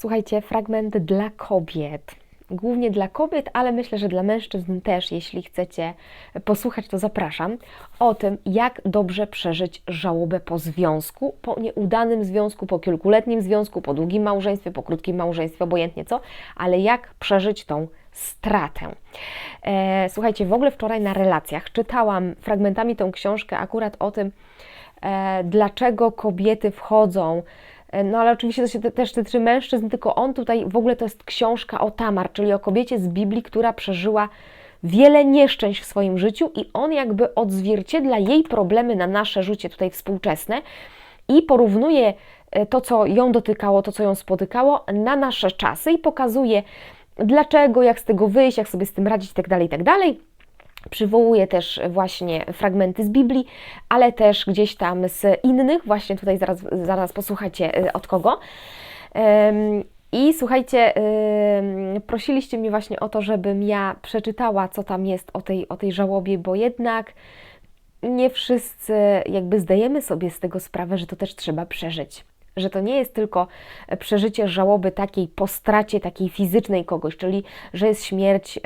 Słuchajcie, fragment dla kobiet. Głównie dla kobiet, ale myślę, że dla mężczyzn też, jeśli chcecie posłuchać, to zapraszam. O tym, jak dobrze przeżyć żałobę po związku, po nieudanym związku, po kilkuletnim związku, po długim małżeństwie, po krótkim małżeństwie, obojętnie co, ale jak przeżyć tą stratę. E, słuchajcie, w ogóle wczoraj na relacjach czytałam fragmentami tą książkę akurat o tym, e, dlaczego kobiety wchodzą no ale oczywiście to się też tyczy mężczyzn, tylko on tutaj w ogóle to jest książka o Tamar, czyli o kobiecie z Biblii, która przeżyła wiele nieszczęść w swoim życiu i on jakby odzwierciedla jej problemy na nasze życie tutaj współczesne i porównuje e, to, co ją dotykało, to, co ją spotykało, na nasze czasy i pokazuje, dlaczego, jak z tego wyjść, jak sobie z tym radzić itd., tak itd. Przywołuje też właśnie fragmenty z Biblii, ale też gdzieś tam z innych, właśnie tutaj zaraz, zaraz posłuchajcie y, od kogo. I słuchajcie, prosiliście mnie właśnie o to, żebym ja przeczytała, co tam jest o tej, o tej żałobie, bo jednak nie wszyscy jakby zdajemy sobie z tego sprawę, że to też trzeba przeżyć że to nie jest tylko przeżycie żałoby takiej po stracie, takiej fizycznej kogoś, czyli że jest śmierć,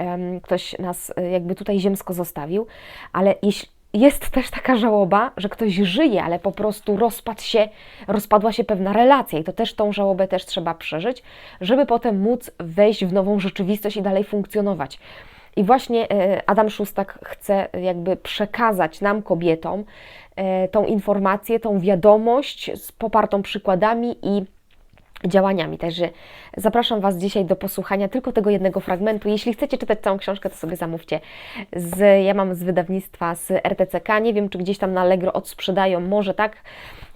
ktoś nas e, jakby tutaj ziemsko zostawił, ale jeśli jest też taka żałoba, że ktoś żyje, ale po prostu rozpadł się, rozpadła się pewna relacja i to też tą żałobę też trzeba przeżyć, żeby potem móc wejść w nową rzeczywistość i dalej funkcjonować. I właśnie e, Adam Szustak chce jakby przekazać nam, kobietom, e, tą informację, tą wiadomość z popartą przykładami i działaniami. Także zapraszam Was dzisiaj do posłuchania tylko tego jednego fragmentu. Jeśli chcecie czytać całą książkę, to sobie zamówcie. Z, ja mam z wydawnictwa z RTCK. Nie wiem, czy gdzieś tam na Allegro odsprzedają, może tak,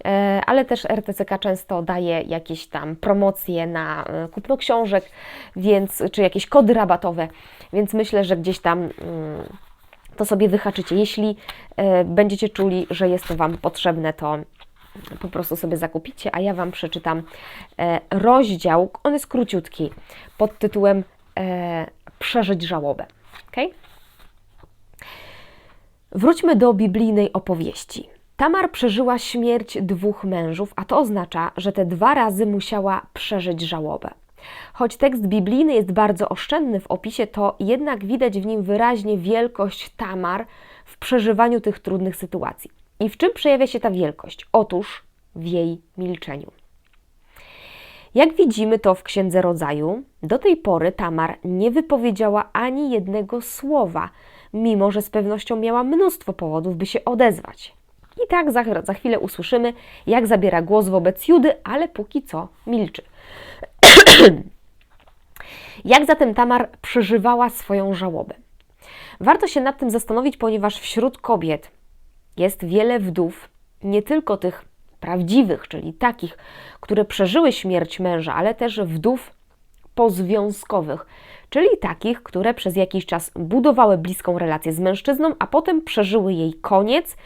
e, ale też RTCK często daje jakieś tam promocje na kupno książek, więc, czy jakieś kody rabatowe, więc myślę, że gdzieś tam mm, to sobie wyhaczycie. Jeśli e, będziecie czuli, że jest to Wam potrzebne, to po prostu sobie zakupicie, a ja Wam przeczytam e, rozdział, on jest króciutki, pod tytułem e, Przeżyć żałobę. Okay? Wróćmy do biblijnej opowieści. Tamar przeżyła śmierć dwóch mężów, a to oznacza, że te dwa razy musiała przeżyć żałobę. Choć tekst biblijny jest bardzo oszczędny w opisie, to jednak widać w nim wyraźnie wielkość Tamar w przeżywaniu tych trudnych sytuacji. I w czym przejawia się ta wielkość? Otóż w jej milczeniu. Jak widzimy to w Księdze Rodzaju, do tej pory Tamar nie wypowiedziała ani jednego słowa, mimo że z pewnością miała mnóstwo powodów, by się odezwać. I tak za, za chwilę usłyszymy, jak zabiera głos wobec Judy, ale póki co milczy. jak zatem Tamar przeżywała swoją żałobę? Warto się nad tym zastanowić, ponieważ wśród kobiet jest wiele wdów, nie tylko tych prawdziwych, czyli takich, które przeżyły śmierć męża, ale też wdów pozwiązkowych, czyli takich, które przez jakiś czas budowały bliską relację z mężczyzną, a potem przeżyły jej koniec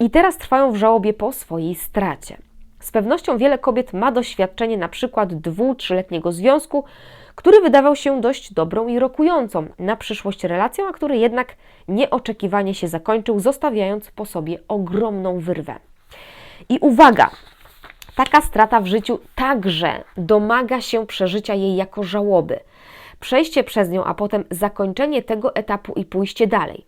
i teraz trwają w żałobie po swojej stracie. Z pewnością wiele kobiet ma doświadczenie na przykład dwu, trzyletniego związku, który wydawał się dość dobrą i rokującą na przyszłość relacją, a który jednak nieoczekiwanie się zakończył, zostawiając po sobie ogromną wyrwę. I uwaga, taka strata w życiu także domaga się przeżycia jej jako żałoby. Przejście przez nią, a potem zakończenie tego etapu i pójście dalej.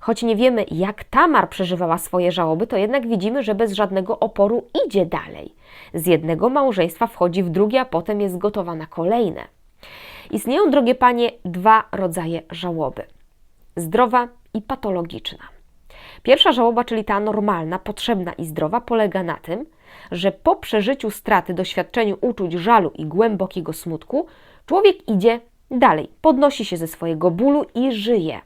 Choć nie wiemy, jak Tamar przeżywała swoje żałoby, to jednak widzimy, że bez żadnego oporu idzie dalej. Z jednego małżeństwa wchodzi w drugie, a potem jest gotowa na kolejne. Istnieją, drogie panie, dwa rodzaje żałoby: zdrowa i patologiczna. Pierwsza żałoba, czyli ta normalna, potrzebna i zdrowa, polega na tym, że po przeżyciu straty, doświadczeniu uczuć żalu i głębokiego smutku, człowiek idzie dalej, podnosi się ze swojego bólu i żyje.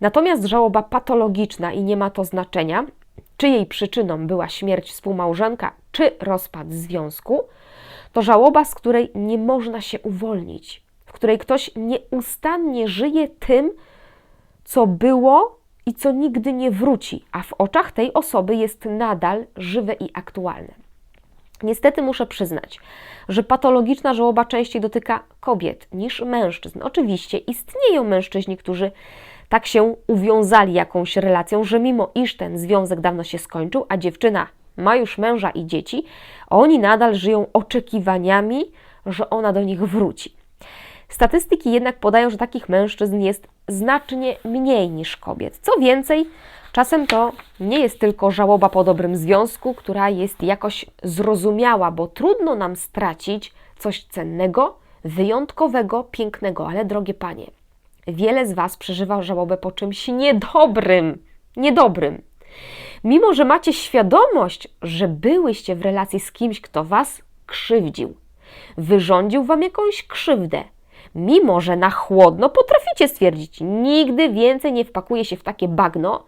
Natomiast żałoba patologiczna i nie ma to znaczenia, czy jej przyczyną była śmierć współmałżonka, czy rozpad związku, to żałoba, z której nie można się uwolnić, której ktoś nieustannie żyje tym, co było i co nigdy nie wróci, a w oczach tej osoby jest nadal żywe i aktualne. Niestety muszę przyznać, że patologiczna żałoba częściej dotyka kobiet niż mężczyzn. Oczywiście istnieją mężczyźni, którzy tak się uwiązali jakąś relacją, że mimo iż ten związek dawno się skończył, a dziewczyna ma już męża i dzieci, oni nadal żyją oczekiwaniami że ona do nich wróci. Statystyki jednak podają, że takich mężczyzn jest znacznie mniej niż kobiet. Co więcej, czasem to nie jest tylko żałoba po dobrym związku, która jest jakoś zrozumiała, bo trudno nam stracić coś cennego, wyjątkowego, pięknego, ale drogie panie, wiele z Was przeżywa żałobę po czymś niedobrym, niedobrym. Mimo, że macie świadomość, że byłyście w relacji z kimś, kto Was krzywdził, wyrządził Wam jakąś krzywdę, mimo że na chłodno potraficie stwierdzić, nigdy więcej nie wpakuję się w takie bagno,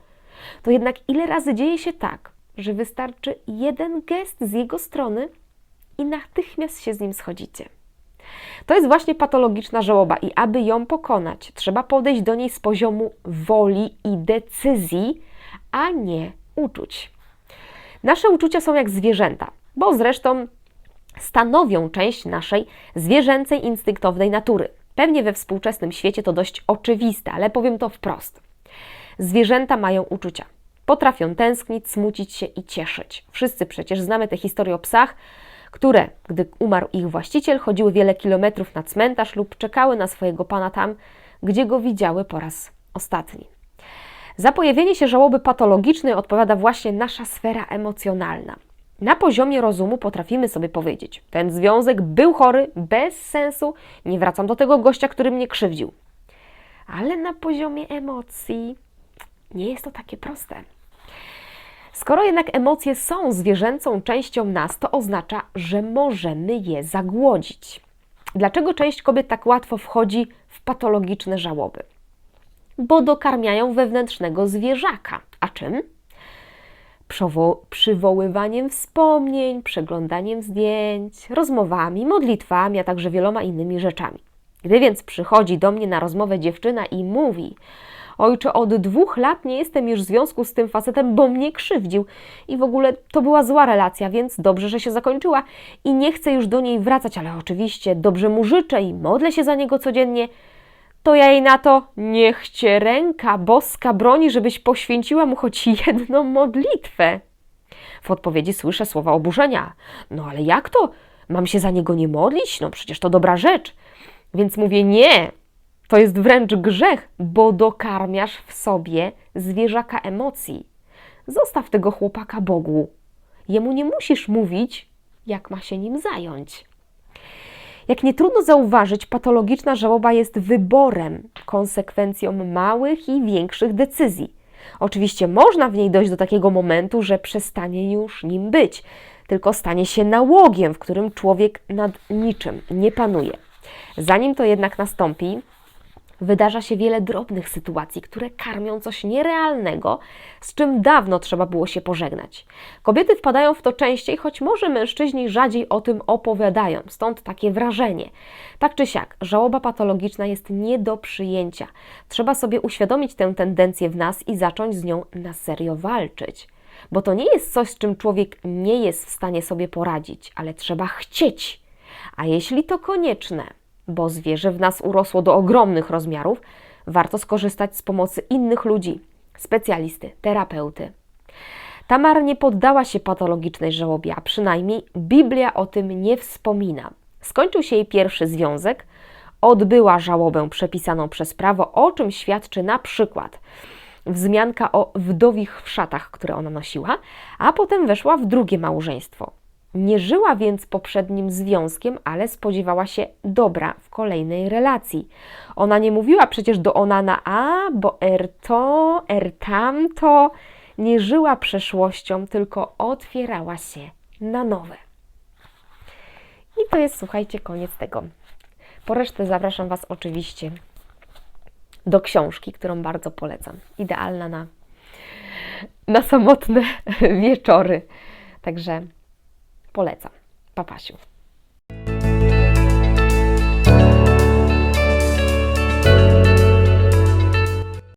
to jednak ile razy dzieje się tak, że wystarczy jeden gest z jego strony i natychmiast się z nim schodzicie. To jest właśnie patologiczna żałoba i aby ją pokonać, trzeba podejść do niej z poziomu woli i decyzji, a nie uczuć. Nasze uczucia są jak zwierzęta, bo zresztą stanowią część naszej zwierzęcej, instynktownej natury. Pewnie we współczesnym świecie to dość oczywiste, ale powiem to wprost. Zwierzęta mają uczucia. Potrafią tęsknić, smucić się i cieszyć. Wszyscy przecież znamy te historie o psach, które, gdy umarł ich właściciel, chodziły wiele kilometrów na cmentarz lub czekały na swojego pana tam, gdzie go widziały po raz ostatni. Za pojawienie się żałoby patologicznej odpowiada właśnie nasza sfera emocjonalna. Na poziomie rozumu potrafimy sobie powiedzieć: Ten związek był chory, bez sensu, nie wracam do tego gościa, który mnie krzywdził. Ale na poziomie emocji nie jest to takie proste. Skoro jednak emocje są zwierzęcą częścią nas, to oznacza, że możemy je zagłodzić. Dlaczego część kobiet tak łatwo wchodzi w patologiczne żałoby? Bo dokarmiają wewnętrznego zwierzaka. A czym? Przywoływaniem wspomnień, przeglądaniem zdjęć, rozmowami, modlitwami, a także wieloma innymi rzeczami. Gdy więc przychodzi do mnie na rozmowę dziewczyna i mówi: Ojcze, od dwóch lat nie jestem już w związku z tym facetem, bo mnie krzywdził. I w ogóle to była zła relacja, więc dobrze, że się zakończyła i nie chcę już do niej wracać, ale oczywiście dobrze mu życzę i modlę się za niego codziennie. To ja jej na to, niech cię ręka boska broni, żebyś poświęciła mu choć jedną modlitwę. W odpowiedzi słyszę słowa oburzenia. No ale jak to? Mam się za niego nie modlić? No przecież to dobra rzecz. Więc mówię nie, to jest wręcz grzech, bo dokarmiasz w sobie zwierzaka emocji. Zostaw tego chłopaka Bogu. Jemu nie musisz mówić, jak ma się nim zająć. Jak nie trudno zauważyć, patologiczna żałoba jest wyborem, konsekwencją małych i większych decyzji. Oczywiście można w niej dojść do takiego momentu, że przestanie już nim być, tylko stanie się nałogiem, w którym człowiek nad niczym nie panuje. Zanim to jednak nastąpi, wydarza się wiele drobnych sytuacji, które karmią coś nierealnego, z czym dawno trzeba było się pożegnać. Kobiety wpadają w to częściej, choć może mężczyźni rzadziej o tym opowiadają, stąd takie wrażenie. Tak czy siak, żałoba patologiczna jest nie do przyjęcia. Trzeba sobie uświadomić tę tendencję w nas i zacząć z nią na serio walczyć. Bo to nie jest coś, z czym człowiek nie jest w stanie sobie poradzić, ale trzeba chcieć. A jeśli to konieczne, bo zwierzę w nas urosło do ogromnych rozmiarów, warto skorzystać z pomocy innych ludzi, specjalisty, terapeuty. Tamar nie poddała się patologicznej żałobie, a przynajmniej Biblia o tym nie wspomina. Skończył się jej pierwszy związek, odbyła żałobę przepisaną przez prawo, o czym świadczy na przykład wzmianka o wdowich w szatach, które ona nosiła, a potem weszła w drugie małżeństwo. Nie żyła więc poprzednim związkiem, ale spodziewała się dobra w kolejnej relacji. Ona nie mówiła przecież do ona na a, bo er to, er tamto. Nie żyła przeszłością, tylko otwierała się na nowe. I to jest, słuchajcie, koniec tego. Po resztę zapraszam Was oczywiście do książki, którą bardzo polecam. Idealna na, na samotne wieczory. Także Polecam. Papasiu.